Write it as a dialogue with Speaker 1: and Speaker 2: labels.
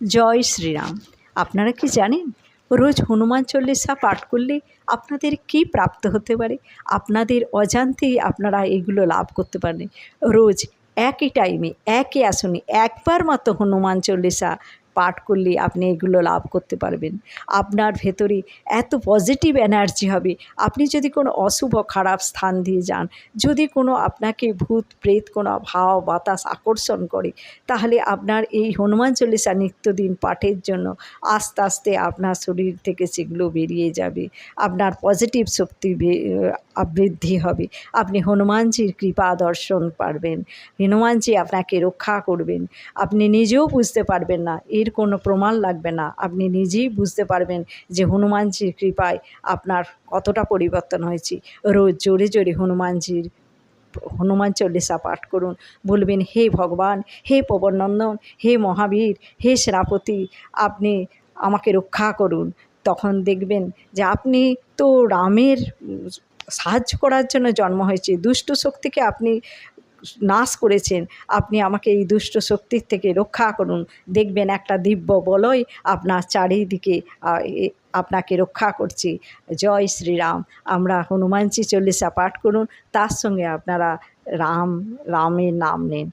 Speaker 1: জয় শ্রীরাম। আপনারা কি জানেন, রোজ হনুমান চল্লিশা পাঠ করলে আপনাদের কি প্রাপ্ত হতে পারে? আপনাদের অজান্তেই আপনারা এগুলো লাভ করতে পারেন রোজ একই টাইমে একই আসনে, একবার মাত্র হনুমান চল্লিশা পাঠ করলে আপনি এগুলো লাভ করতে পারবেন। আপনার ভেতরে এত পজিটিভ এনার্জি হবে। আপনি যদি কোনো অশুভ খারাপ স্থান দিয়ে যান, যদি কোনো আপনাকে ভূত, প্রেত, কোনো ভাও বাতাস আকর্ষণ করে, তাহলে আপনার এই হনুমান চল্লিশা নিত্যদিন পাঠের জন্য আস্তে আস্তে আপনার শরীর থেকে সেগুলো বেরিয়ে যাবে। আপনার পজিটিভ শক্তি বৃদ্ধি হবে। আপনি হনুমানজির কৃপা দর্শন পারবেন। হনুমানজি আপনাকে রক্ষা করবেন। আপনি নিজেও বুঝতে পারবেন না, এর কোনো প্রমাণ লাগবে না। আপনি নিজেই বুঝতে পারবেন যে হনুমানজির কৃপায় আপনার কতটা পরিবর্তন হয়েছে। রোজ জোরে জোরে হনুমানজির, হনুমান চল্লিশা পাঠ করুন। বলবেন, হে ভগবান, হে পবনন্দন হে মহাবীর, হে সেনাপতি, আপনি আমাকে রক্ষা করুন। তখন দেখবেন যে আপনি তো রামের সাহায্য করার জন্য জন্ম হয়েছে। দুষ্ট শক্তিকে আপনি নাশ করেছেন। আপনি আমাকে এই দুষ্ট শক্তির থেকে রক্ষা করুন। দেখবেন একটা দিব্য বলয় আপনার চারিদিকে আপনাকে রক্ষা করছি। জয় শ্রীরাম। আমরা হনুমানজি চল্লিশা পাঠ করুন। তার সঙ্গে আপনারা রাম, রামের নাম নেন।